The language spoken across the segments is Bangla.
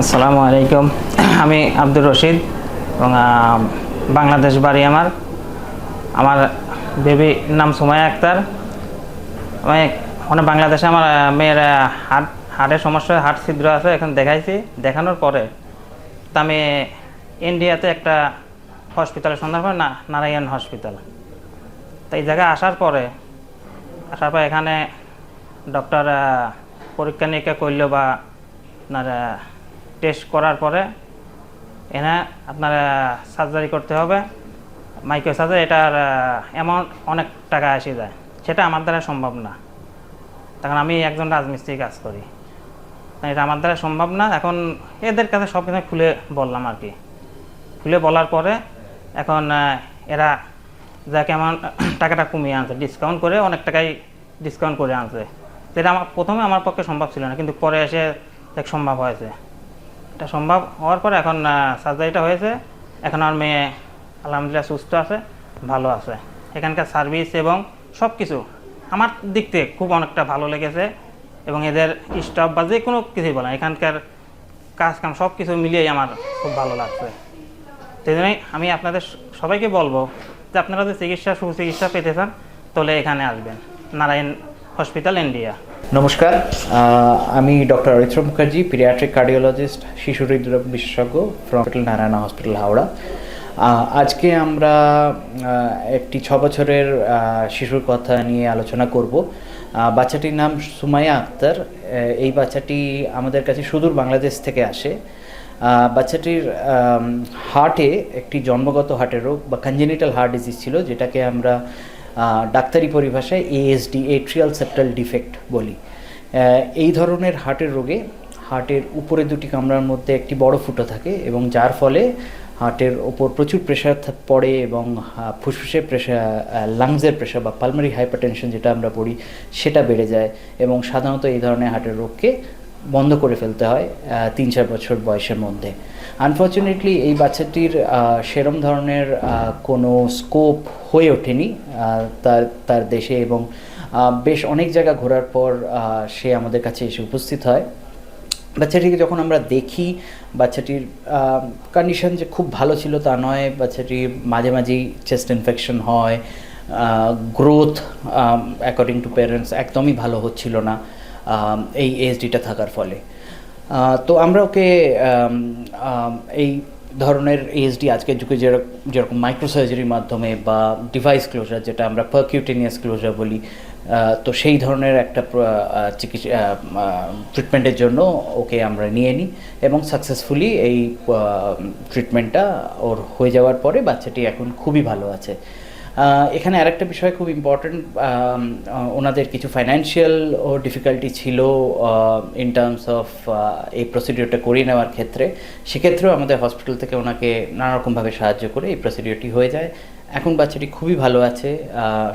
আসসালামু আলাইকুম। আমি আব্দুর রশিদ এবং বাংলাদেশ বাড়ি আমার। আমার বেবি নাম সুমাইয়া আক্তার। আমি মানে বাংলাদেশে আমার মেয়ের আহ, হার্ট হার্টের সমস্যা হাট ছিদ্র আছে এখন দেখাইছি। দেখানোর পরে তা আমি ইন্ডিয়াতে একটা হসপিটালের সন্ধান পাই না নারায়ণ হসপিটাল তো এই জায়গায় আসার পরে আসার পর এখানে ডক্টর পরীক্ষা নিরীক্ষা করল বা আপনার টেস্ট করার পরে এনে আপনার সার্জারি করতে হবে। মাইক্রো সার্জারি এটার অ্যামাউন্ট অনেক টাকা এসে যায়। সেটা আমার দ্বারা সম্ভব না। তখন আমি একজন রাজমিস্ত্রি কাজ করি। এটা আমার দ্বারা সম্ভব না। এখন এদের কাছে সব কিছু খুলে বললাম আর কি। খুলে বলার পরে এখন এরা যাকে আমার টাকাটা কমিয়ে আনছে। ডিসকাউন্ট করে অনেক টাকাই ডিসকাউন্ট করে আনছে। যেটা আমার, প্রথমে আমার পক্ষে সম্ভব ছিল না, কিন্তু পরে এসে দেখ, সম্ভব হয়েছে। এটা সম্ভব হওয়ার পরে এখন সার্জারিটা হয়েছে। এখন আমার মেয়ে, আলহামদুলিল্লাহ সুস্থ আছে, ভালো আছে। এখানকার সার্ভিস এবং সব কিছু আমার দিক থেকে খুব অনেকটা ভালো লেগেছে এবং এদের স্টাফ বা যে কোনো কিছুই বলেন, এখানকার কাজ কাম সব কিছু মিলিয়েই আমার খুব ভালো লাগছে। সেই জন্যই আমি আপনাদের সবাইকে বলব যে আপনারা যদি চিকিৎসা, সুচিকিৎসা পেতে চান, তাহলে এখানে আসবেন। নারায়ণ হসপিটাল ইন্ডিয়া নমস্কার। আমি doctor Aritra Mukherjee paediatric cardiologist শিশু হৃদরোগ বিশেষজ্ঞ ফ্রম নারায়ণা হসপিটাল হাওড়া। আজকে আমরা একটি ছ বছরের শিশুর কথা নিয়ে আলোচনা করব। বাচ্চাটির নাম সুমাইয়া আক্তার। এই বাচ্চাটি আমাদের কাছে সুদূর বাংলাদেশ থেকে আসে। বাচ্চাটির হার্টে একটি জন্মগত হার্টের রোগ বা কনজেনিটাল হার্ট ডিজিজ ছিল, যেটাকে আমরা ডাক্তারি পরিভাষায় এএসডি এট্রিয়াল সেপ্টাল ডিফেক্ট বলি। এই ধরনের হার্টের রোগে হার্টের উপরে দুটি কামরার মধ্যে একটি বড় ফুটো থাকে এবং যার ফলে হার্টের ওপর প্রচুর প্রেশার পড়ে এবং ফুসফুসের প্রেশার লাংসের প্রেশার বা পালমারি হাইপারটেনশন যেটা আমরা পড়ি সেটা বেড়ে যায় এবং সাধারণত এই ধরনের হার্টের রোগকে বন্ধ করে ফেলতে হয় তিন চার বছর বয়সের মধ্যে। আনফর্চুনেটলি এই বাচ্চাটির সেরম ধরনের কোনো স্কোপ হয়ে ওঠেনি তার তার দেশে এবং বেশ অনেক জায়গা ঘোরার পর সে আমাদের কাছে এসে উপস্থিত হয়। বাচ্চাটিকে যখন আমরা দেখি, বাচ্চাটির কন্ডিশন যে খুব ভালো ছিল তা নয় বাচ্চাটির মাঝে মাঝেই চেস্ট ইনফেকশন হয় গ্রোথ অ্যাকর্ডিং টু প্যারেন্টস একদমই ভালো হচ্ছিল না। এই এসডিটা থাকার ফলে। তো আমরা ওকে এই ধরনের এএসডি আজকের যুগে যেরকম যেরকম মাইক্রোসার্জারির মাধ্যমে বা ডিভাইস ক্লোজার যেটা আমরা পারকিউটেনিয়াস ক্লোজার বলি তো সেই ধরনের একটা চিকিৎসা ট্রিটমেন্টের জন্য ওকে আমরা নিয়ে নিই এবং সাকসেসফুলি এই ট্রিটমেন্টটা ওর হয়ে যাওয়ার পরে বাচ্চাটি এখন খুবই ভালো আছে। এখানে আরেকটা বিষয় খুব ইম্পর্ট্যান্ট ওনাদের কিছু ফাইন্যান্সিয়াল ও ডিফিকাল্টি ছিল ইন টার্মস অফ এই প্রসিডিওরটা করিয়ে নেওয়ার ক্ষেত্রে। সেক্ষেত্রেও আমাদের হসপিটাল থেকে ওনাকে নানারকমভাবে সাহায্য করে এই প্রসিডিওরটি হয়ে যায়। এখন বাচ্চাটি খুবই ভালো আছে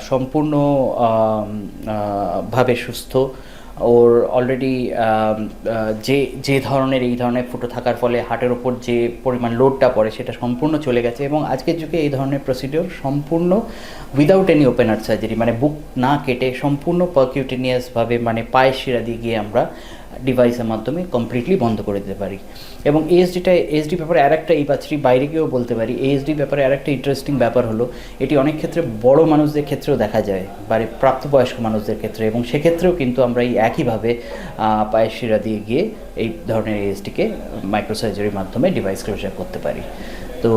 সম্পূর্ণ ভাবে সুস্থ। ওর অলরেডি যে যে ধরনের, এই ধরনের ফুটো থাকার ফলে হার্টের ওপর যে পরিমাণ লোডটা পড়ে সেটা সম্পূর্ণ চলে গেছে এবং আজকের যুগে এই ধরনের প্রসিডিওর সম্পূর্ণ without any open heart surgery মানে বুক না কেটে সম্পূর্ণ পারকিউটেনিয়াসভাবে মানে পায়ের শিরা দিয়ে গিয়ে আমরা ডিভাইসের মাধ্যমে কমপ্লিটলি বন্ধ করে দিতে পারি। এবং এএসডিটা এসডি ব্যাপারে আরেকটা এই বাচ্চাটি বাইরে গিয়েও বলতে পারি। এএসডি ব্যাপারে আরেকটা ইন্টারেস্টিং ব্যাপার হলো, এটি অনেক ক্ষেত্রে বড় মানুষদের ক্ষেত্রেও দেখা যায় বাড়ির প্রাপ্তবয়স্ক মানুষদের ক্ষেত্রে। এবং সেক্ষেত্রেও কিন্তু আমরা এই একইভাবে পায়ের শিরা দিয়ে গিয়ে এই ধরনের এএসডিকে মাইক্রোসার্জারির মাধ্যমে ডিভাইস ক্লোজার করতে পারি। তো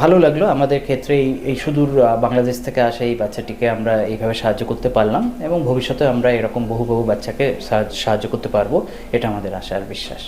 ভালো লাগল। আমাদের ক্ষেত্রে এই সুদূর বাংলাদেশ থেকে আসা এই বাচ্চাটিকে আমরা এইভাবে সাহায্য করতে পারলাম এবং ভবিষ্যতে আমরা এরকম বহু বহু বাচ্চাকে সাহায্য করতে পারব। এটা আমাদের আশা আর বিশ্বাস।